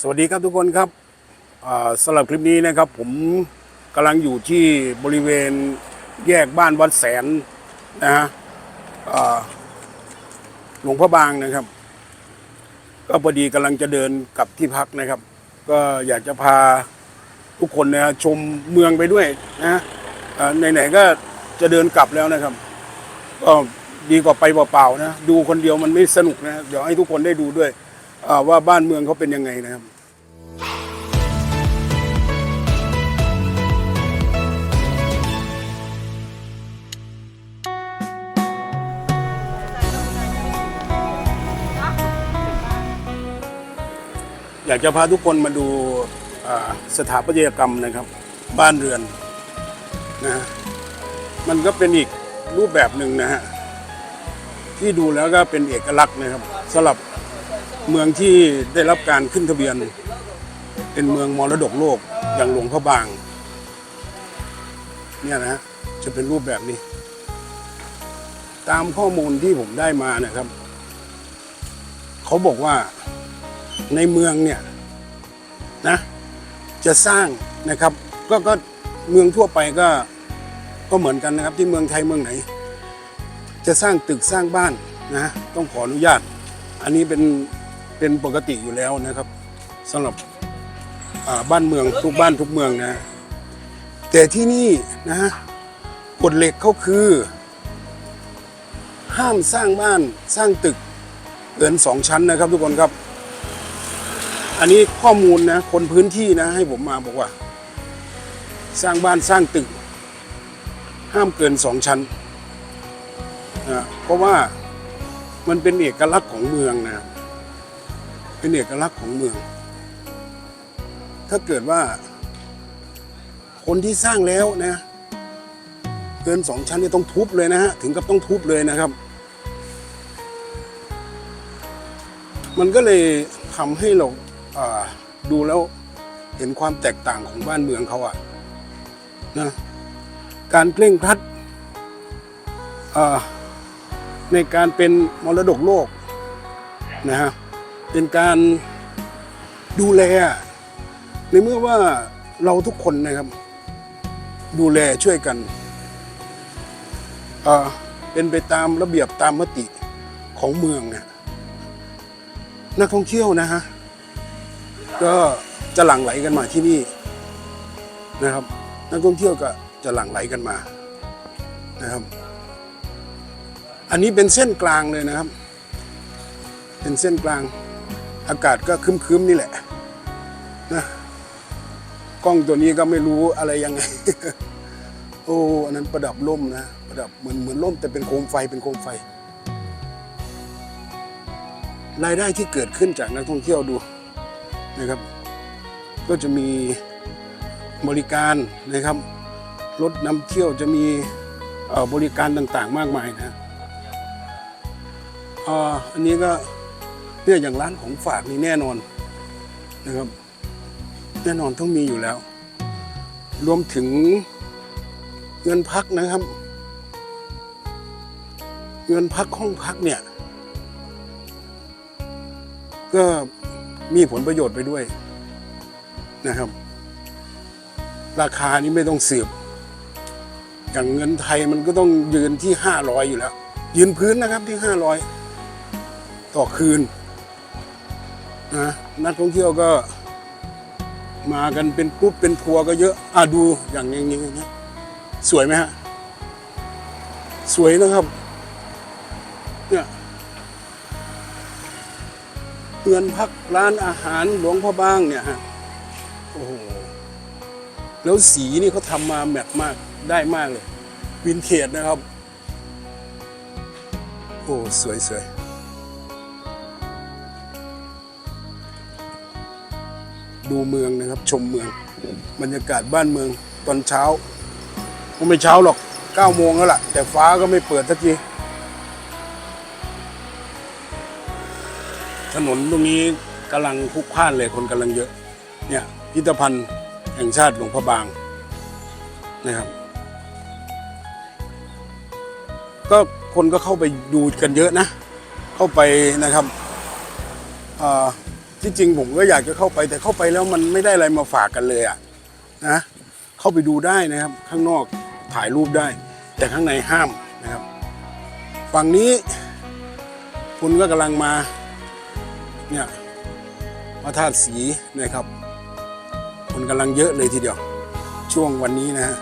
สวัสดีครับทุกคนครับสำหรับคลิปนี้นะครับ ผมกำลังอยู่ที่บริเวณแยกบ้านวัดแสนนะฮะหลวงพระบางนะครับ ก็พอดีกำลังจะเดินกลับที่พักนะครับ ก็อยากจะพาทุกคนนะชมเมืองไปด้วยนะไหนๆก็จะเดินกลับแล้วนะครับ ก็ดีกว่าไปเปล่าๆนะ ดูคนเดียวมันไม่สนุกนะเดี๋ยวให้ทุกคนได้ดูด้วย ว่าบ้านเมืองเขาเป็นยังไงนะครับอยากจะพาทุกคนมาดูสถาปัตยกรรมนะครับ บ้านเรือนนะฮะมันก็เป็นอีกรูปแบบหนึ่งนะฮะที่ดูแล้วก็เป็นเอกลักษณ์นะครับสำหรับ เมืองที่ได้รับการขึ้นทะเบียน เป็นเมืองมรดกโลกอย่างหลวงพระบาง เนี่ยนะจะเป็นรูปแบบนี้ ตามข้อมูลที่ผมได้มานะครับ เขาบอกว่าในเมืองเนี่ยนะจะสร้างนะครับ ก็ก็เมืองทั่วไปก็ก็เหมือนกันนะครับ ที่เมืองไทยเมืองไหน จะสร้างตึกสร้างบ้านนะต้องขออนุญาต อันนี้เป็น เป็นปกติอยู่แล้วนะครับสำหรับบ้านเมืองทุกบ้านทุกเมืองนะ แต่ที่นี่นะกฎเหล็กเขาคือ ห้ามสร้างบ้านสร้างตึกเกินสองชั้นนะครับทุกคนครับ อันนี้ข้อมูลนะคนพื้นที่นะ ให้ผมมาบอกว่า สร้างบ้านสร้างตึก ห้ามเกินสองชั้นนะเพราะว่ามันเป็นเอกลักษณ์ของเมืองนะ เป็นเอกลักษณ์ของเมือง ถ้าเกิดว่า คนที่สร้างแล้วนะ เกินสองชั้นเนี่ยต้องทุบเลยนะฮะ ถึงกับต้องทุบเลยนะครับ มันก็เลยทำให้เราาดูแล้วเห็นความแตกต่างของบ้านเมืองเขาอะนะการเคร่งครัดในการเป็นมรดกโลกนะฮะ เป็นการดูแล ในเมื่อว่าเราทุกคนนะครับ ดูแลช่วยกันเป็นไปตามระเบียบตามมติของเมืองเนี่ยนักท่องเที่ยวนะฮะก็จะหลั่งไหลกันมาที่นี่นะครับ นักท่องเที่ยวก็จะหลั่งไหลกันมานะครับ อันนี้เป็นเส้นกลางเลยนะครับ เป็นเส้นกลาง อากาศก็ครึ้มๆนี่แหละนะกล้องตัวนี้ก็ไม่รู้อะไรยังไง โอ้อันนั้นประดับล่มนะ ประดับเหมือนเหมือนล่มแต่เป็นโคมไฟเป็นโคมไฟ รายได้ที่เกิดขึ้นจากนักท่องเที่ยวดูนะครับ ก็จะมีบริการนะครับรถนำเที่ยวจะมีบริการต่างๆ มากมายนะอ่าอันนี้ก็ เนี่ยอย่างร้านของฝากนี่แน่นอนนะครับ แน่นอนต้องมีอยู่แล้ว รวมถึงเงินพักนะครับ เงินพักห้องพักเนี่ย ก็มีผลประโยชน์ไปด้วยนะครับ ราคานี้ไม่ต้องสืบอย่างเงินไทยมันก็ต้องยืนที่ห้าร้อยอยู่แล้ว ยืนพื้นนะครับที่ห้าร้อยต่อคืน นะนักท่องเที่ยวก็มากันเป็นกรุ๊ปเป็นทัวร์ก็เยอะอะดูอย่างนี้อย่นี้สวยไหมฮะ สวยนะครับ เนี่ยเงินพักร้านอาหารหลวงพ่อบ้างเนี่ยฮะโอ้โหแล้วสีนี่เขาทำมาแมทมากได้มากเลยวินเทจนะครับ โอ้ สวยสวย ดูเมืองนะครับ ชมเมือง บรรยากาศบ้านเมืองตอนเช้าคงไม่เช้าหรอก9โมงแล้วล่ะ แต่ฟ้าก็ไม่เปิดสักทีถนนตรงนี้กำลังพลุกพล่านเลยคนกำลังเยอะ เนี่ยพิพิธภัณฑ์แห่งชาติหลวงพระบางนะครับ ก็คนก็เข้าไปดูกันเยอะนะ เข้าไปนะครับอ่า ที่จริงผมก็อยากจะเข้าไปแต่เข้าไปแล้วมันไม่ได้อะไรมาฝากกันเลยอะนะเข้าไปดูได้นะครับ ข้างนอกถ่ายรูปได้ แต่ข้างในห้ามนะครับ ฝั่งนี้คุณก็กำลังมาเนี่ยพระธาตุสีนะครับคนกำลังเยอะเลยทีเดียว ช่วงวันนี้นะฮะ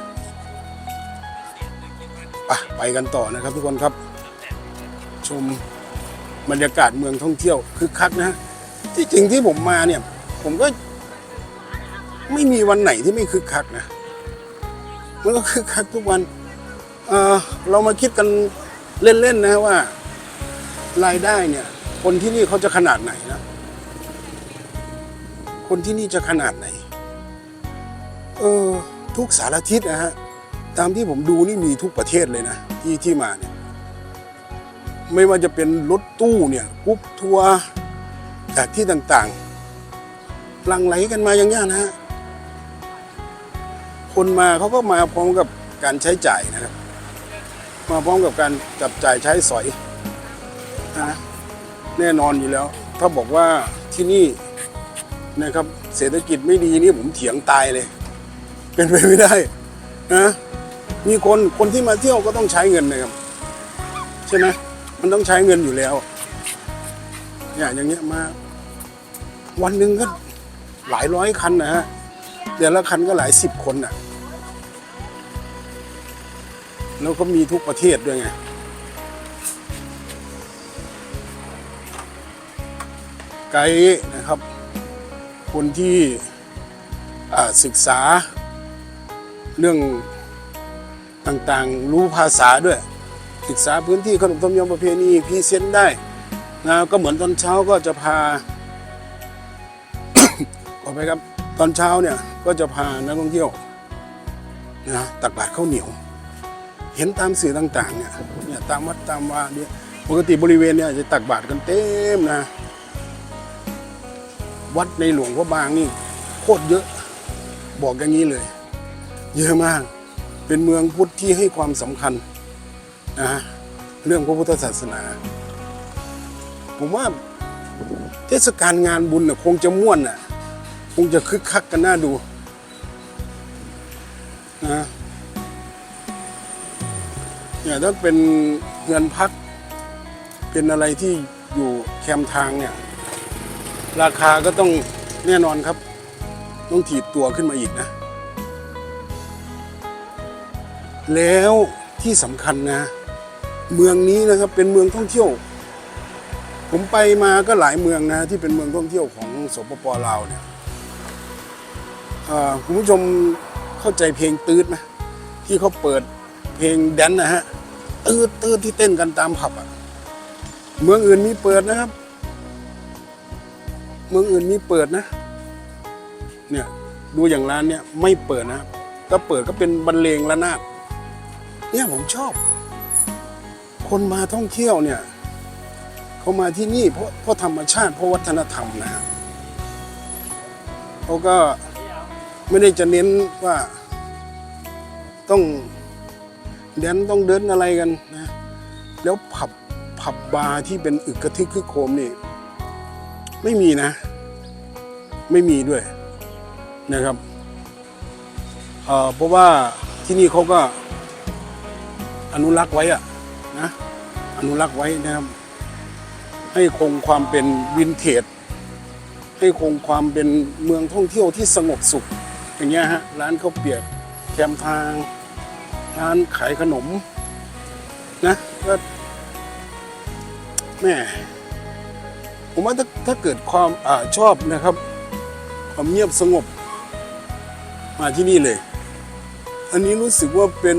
ไปไปกันต่อนะครับทุกคนครับ ชมบรรยากาศเมืองท่องเที่ยวคึกคักนะฮะ ที่จริงที่ผมมาเนี่ย ผมก็ไม่มีวันไหนที่ไม่คึกคักนะมันก็คึกคักทุกวันเออเรามาคิดกันเล่นๆนะว่า รายได้เนี่ย คนที่นี่เขาจะขนาดไหนนะคนที่นี่จะขนาดไหน เออ ทุกสารทิศนะฮะตามที่ผมดูนี่มีทุกประเทศเลยนะที่ที่มาเนี่ย ไม่ว่าจะเป็นรถตู้เนี่ยกรุ๊ปทัวร์ จากที่ต่างๆหลังไหลกันมาอย่างนี้นะฮะคนมาเขาก็มาพร้อมกับการใช้จ่ายนะครับ มาพร้อมกับการจับจ่ายใช้สอยนะแน่นอนอยู่แล้ว ถ้าบอกว่าที่นี่นะครับ เศรษฐกิจไม่ดีนี่ผมเถียงตายเลย เป็นไปไม่ได้นะมีคนคนที่มาเที่ยวก็ต้องใช้เงินนะครับ ใช่ไหมมันต้องใช้เงินอยู่แล้วเนี่ยอย่างเงี้ยมา วันหนึ่งก็หลายร้อยคันนะฮะเดี๋ยวละคันก็หลายสิบคนน่ะ แล้วก็มีทุกประเทศด้วยไงไกด์นะครับ คนที่ศึกษาเรื่องต่างๆ รู้ภาษาด้วย ศึกษาพื้นที่ขนบธรรมยมประเพณีพรีเซนต์ได้นะก็เหมือนตอนเช้าก็จะพา ขอไปครับ ตอนเช้าเนี่ยก็จะพานักท่องเที่ยวนะตักบาตรข้าวเหนียว เห็นตามสื่อต่างๆเนี่ยเนี่ยตามวัดตามวาเนี่ยปกติบริเวณเนี่ยจะตักบาตรกันเต็มนะ วัดในหลวงพระบางนี่โคตรเยอะบอกอย่างนี้เลย เยอะมากเป็นเมืองพุทธที่ให้ความสำคัญนะฮะเรื่องพระพุทธศาสนา ผมว่าเทศกาลงานบุญน่ะคงจะม่วนน่ะ คงจะคึกคักกันน่าดูนะเนี่ยถ้าเป็นเงินพัก เป็นอะไรที่อยู่แคมทางเนี่ย ราคาก็ต้องแน่นอนครับ ต้องถีบตัวขึ้นมาอีกนะ แล้วที่สำคัญนะ เมืองนี้นะครับเป็นเมืองท่องเที่ยว ผมไปมาก็หลายเมืองนะ ที่เป็นเมืองท่องเที่ยวของสปปลาวเนี่ย คุณผู้ชมเข้าใจเพลงตืดไหมที่เขาเปิดเพลงแดนนะฮะตืดตืดที่เต้นกันตามผับอะเมืองอื่นมีเปิดนะครับ เมืองอื่นมีเปิดนะ เนี่ยดูอย่างร้านเนี่ยไม่เปิดนะครับก็เปิดก็เป็นบรรเลงระนาดเนี่ยผมชอบ คนมาท่องเที่ยวเนี่ยเขามาที่นี่เพราะเพราะธรรมชาติเพราะวัฒนธรรมนะฮะเขาก็ ไม่ได้จะเน้นว่าต้องแดนต้องเดินอะไรกันนะ แล้วผับผับบาร์ที่เป็นอึกกระทึกคึกโครมนี่ ไม่มีนะ ไม่มีด้วยนะครับเเพราะว่าที่นี่เขาก็อนุรักษ์ไว้อะนะอนุรักษ์ไว้นะครับ ให้คงความเป็นวินเทจให้คงความเป็นเมืองท่องเที่ยวที่สงบสุข อย่างเงี้ยฮะร้านข้าวเปียกแคมทาง ร้านขายขนม นะก็แม่ผมว่าถ้าถ้าเกิดความอาชอบนะครับ ความเงียบสงบ มาที่นี่เลย อันนี้รู้สึกว่าเป็น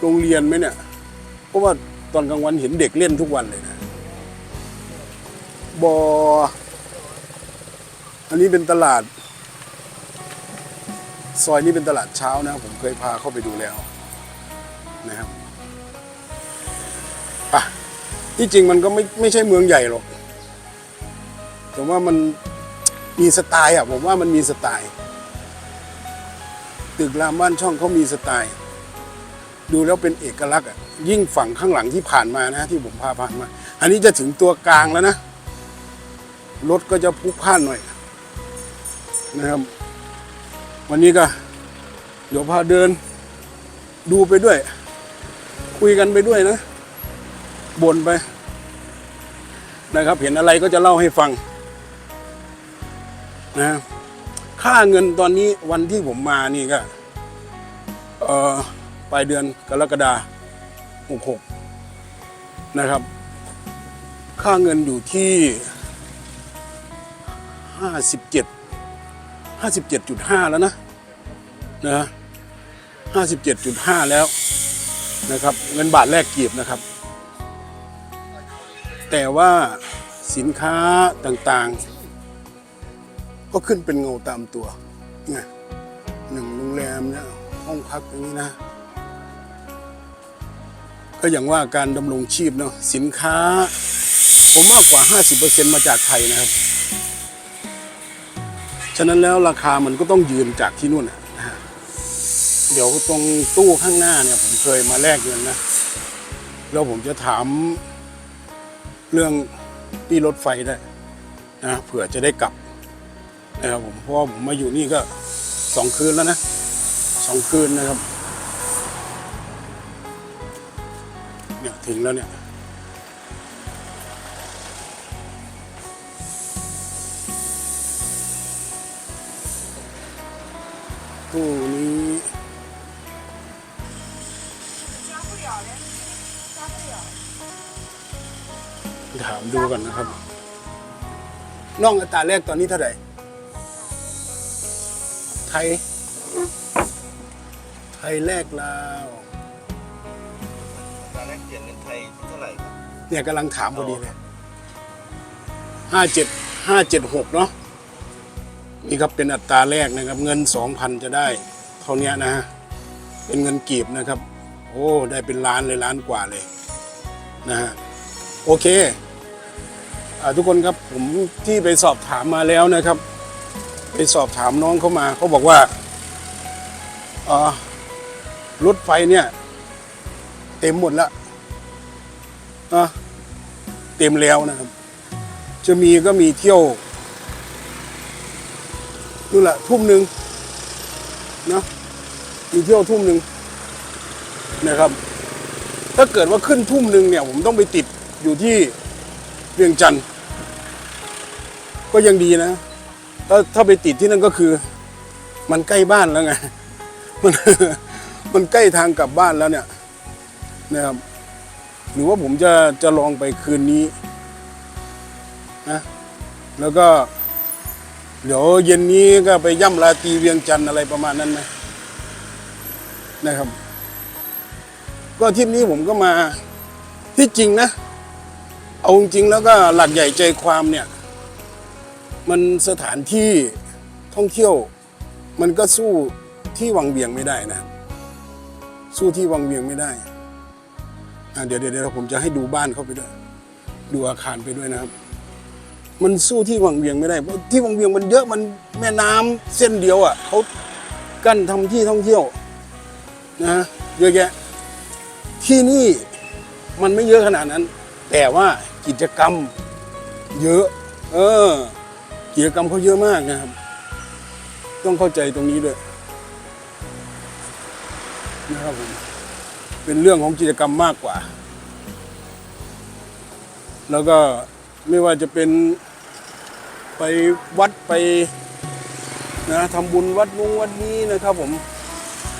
โรงเรียนไหมเนี่ย เพราะว่าตอนกลางวันเห็นเด็กเล่นทุกวันเลยนะบออันนี้เป็นตลาด ซอยนี้เป็นตลาดเช้านะผมเคยพาเข้าไปดูแล้วนะครับอะที่จริงมันก็ไม่ไม่ใช่เมืองใหญ่หรอก แต่ว่ามันมีสไตล์อะผมว่ามันมีสไตล์ ตึกรามบ้านช่องเขามีสไตล์ ดูแล้วเป็นเอกลักษณ์อะยิ่งฝั่งข้างหลังที่ผ่านมานะ ที่ผมพาผ่านมา อันนี้จะถึงตัวกลางแล้วนะ รถก็จะพุกพ่านหน่อยนะครับ วันนี้ก็เดี๋ยวพาเดิน ดูไปด้วย คุยกันไปด้วยนะบ่นไป นะครับ เห็นอะไรก็จะเล่าให้ฟัง นะ ค่าเงินตอนนี้วันที่ผมมานี่ก็เออปลายเดือนกรกฎาคม66นะครับ ค่าเงินอยู่ที่ห้าสิบเจ็ด 57 57.5แล้วนะนะ57.5แล้วนะครับ เงินบาทแลกเกียบนะครับ แต่ว่าสินค้าต่างๆ ก็ขึ้นเป็นเงาตามตัวไงหนึ่งโรงแรมเนี่ยห้องพักอย่างนี้นะ ก็อย่างว่าการดำรงชีพเนาะสินค้า ผมมากกว่า 50%มาจากไทยนะครับ ฉะนั้นแล้วราคามันก็ต้องยืนจากที่นู่นนะฮะเดี๋ยวตรงตู้ข้างหน้าเนี่ยผมเคยมาแลกเงินนะ แล้วผมจะถามเรื่องปีรถไฟได้นะเผื่อจะได้กลับนะครับผมเพราะว่าผมมาอยู่นี่ก็สองคืนแล้วนะสองคืนนะครับเนี่ยถึงแล้วเนี่ย คู่นี้ถามดูกันนะครับน่องอัตราแรกตอนนี้เท่าไหร่ ไทย ไทยแรกแล้วตาแรกเปลี่ยนเงินไทยเท่าไหร่เนี่ยกำลังถามพอดีเลยห้าเจ็ดห้าเจ็ดหกเนาะ นี่ครับเป็นอัตราแรกนะครับ เงินสองพันจะได้เท่านี้นะฮะเป็นเงินกีบนะครับ โอ้ได้เป็นล้านเลยล้านกว่าเลยนะฮะโอเคอทุกคนครับผมที่ไปสอบถามมาแล้วนะครับ ไปสอบถามน้องเขามาเขาบอกว่ารถไฟเนี่ย เต็มหมดแล้วอะเต็มแล้วนะครับ จะมีก็มีเที่ยว นู่นแหละทุ่มหนึ่งนะมีเที่ยวทุ่มหนึ่งนะครับ ถ้าเกิดว่าขึ้นทุ่มหนึ่งเนี่ย ผมต้องไปติดอยู่ที่เวียงจันทร์ก็ยังดีนะถ้าถ้าไปติดที่นั่นก็คือ มันใกล้บ้านแล้วไงมันมันใกล้ทางกลับบ้านแล้วเนี่ยนะครับ หรือว่าผมจะจะลองไปคืนนี้นะแล้วก็ เดี๋ยวเย็นนี้ก็ไปย่ำราตีเวียงจันทร์อะไรประมาณนั้นไหมนะครับ ก็ทริปนี้ผมก็มาที่จริงนะ เอาจริงแล้วก็หลักใหญ่ใจความเนี่ย มันสถานที่ท่องเที่ยว มันก็สู้ที่วังเวียงไม่ได้นะ สู้ที่วังเวียงไม่ได้เดี๋ยวเดี๋ยวเดี๋ยวผมจะให้ดูบ้านเขาไปด้วย ดูอาคารไปด้วยนะครับ มันสู้ที่วังเวียงไม่ได้เพราะที่วังเวียงมันเยอะมันแม่น้ำเส้นเดียวอะเขากั้นทำที่ท่องเที่ยวนะเยอะแยะที่นี่มันไม่เยอะขนาดนั้น แต่ว่ากิจกรรมเยอะ เออ กิจกรรมเขาเยอะมากนะครับ ต้องเข้าใจตรงนี้ด้วยนะครับผมเป็นเรื่องของกิจกรรมมากกว่า แล้วก็ไม่ว่าจะเป็น ไปวัดไปนะทำบุญวัดนู้นวัดนี้นะครับผม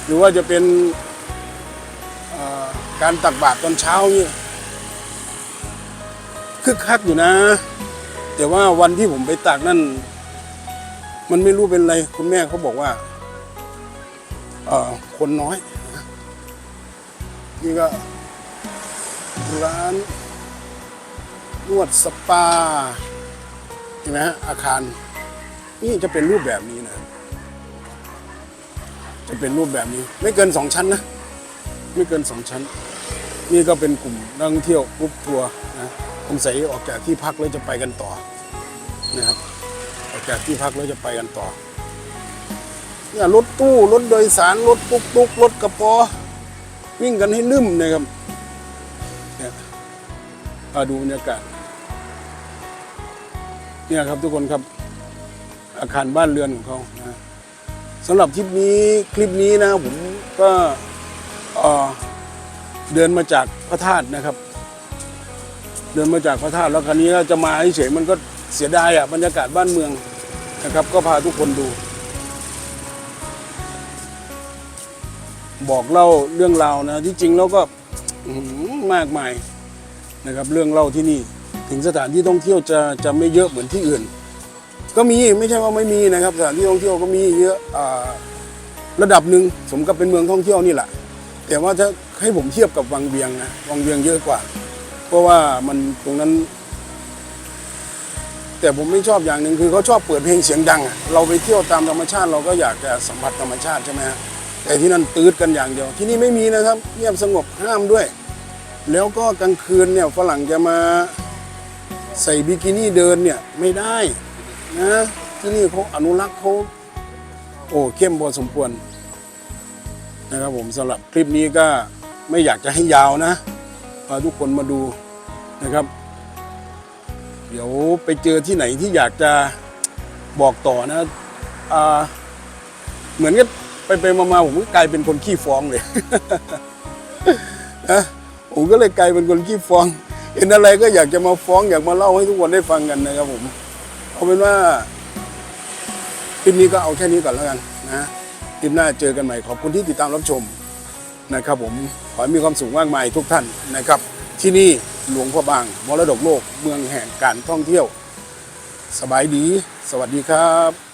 หรือว่าจะเป็นการตักบาตรตอนเช้านี่คึกคักอยู่นะ แต่ว่าวันที่ผมไปตักนั่น มันไม่รู้เป็นไร คุณแม่เขาบอกว่าคนน้อย นี่ก็ ร้านนวดสปา ห็นไหมฮะอาคารนี่จะเป็นรูปแบบนี้นะ จะเป็นรูปแบบนี้ ไม่เกินสองชั้นนะ ไม่เกินสองชั้น นี่ก็เป็นกลุ่มนักท่องเที่ยวกรุ๊ปทัวร์นะสงสัยออกจากที่พักแล้วจะไปกันต่อนะครับออกจากที่พักแล้วจะไปกันต่อเนี่ยรถตู้รถโดยสารรถตุ๊กตุ๊กรถกระป๋อวิ่งกันให้ลืมนะครับเนี่ยมาดูบรรยากาศ เนี่ยครับทุกคนครับอาคารบ้านเรือนของเขานะสำหรับคลิปนี้คลิปนี้นะผมก็เดินมาจากพระธาตุนะครับ เดินมาจากพระธาตุแล้วคราวนี้จะมาเฉยมันก็เสียดายอะบรรยากาศบ้านเมืองนะครับ ก็พาทุกคนดู บอกเล่าเรื่องราวนะที่จริงแล้วก็มากมายนะครับ เรื่องเล่าที่นี่ ถึงสถานที่ท่องเที่ยวจะจะไม่เยอะเหมือนที่อื่น ก็มีไม่ใช่ว่าไม่มีนะครับ สถานที่ท่องเที่ยวก็มีเยอะอ่าระดับหนึ่งสมกับเป็นเมืองท่องเที่ยวนี่แหละ แต่ว่าถ้าให้ผมเทียบกับวังเวียงนะวังเวียงเยอะกว่า เพราะว่ามันตรงนั้น แต่ผมไม่ชอบอย่างหนึ่งคือเขาชอบเปิดเพลงเสียงดัง เราไปเที่ยวตามธรรมชาติเราก็อยากจะสัมผัสธรรมชาติใช่ไหมฮะแต่ที่นั่นตืดกันอย่างเดียว ที่นี่ไม่มีนะครับ เงียบสงบห้ามด้วย แล้วก็กลางคืนเนี่ยฝรั่งจะมา ใส่บิกินี่เดินเนี่ยไม่ได้นะที่นี่เขาอนุรักษ์เขาโอ้เข้มพอสมควรนะครับผมสำหรับคลิปนี้ก็ไม่อยากจะให้ยาวนะพาทุกคนมาดูนะครับ เดี๋ยวไปเจอที่ไหนที่อยากจะบอกต่อนะอ่าเหมือนกับไปไปมาๆผมก็กลายเป็นคนขี้ฟ้องเลยนะผมก็เลยกลายเป็นคนขี้ฟ้อง เห็นอะไรก็อยากจะมาฟ้องอยากมาเล่าให้ทุกคนได้ฟังกันนะครับผมเอาเป็นว่าคลิปนี้ก็เอาแค่นี้ก่อนแล้วกันนะคลิปหน้าเจอกันใหม่ขอบคุณที่ติดตามรับชมนะครับผมขอให้มีความสุขมากมายทุกท่านนะครับ ที่นี่หลวงพ่อบางมรดกโลกเมืองแห่งการท่องเที่ยว สบายดี สวัสดีครับ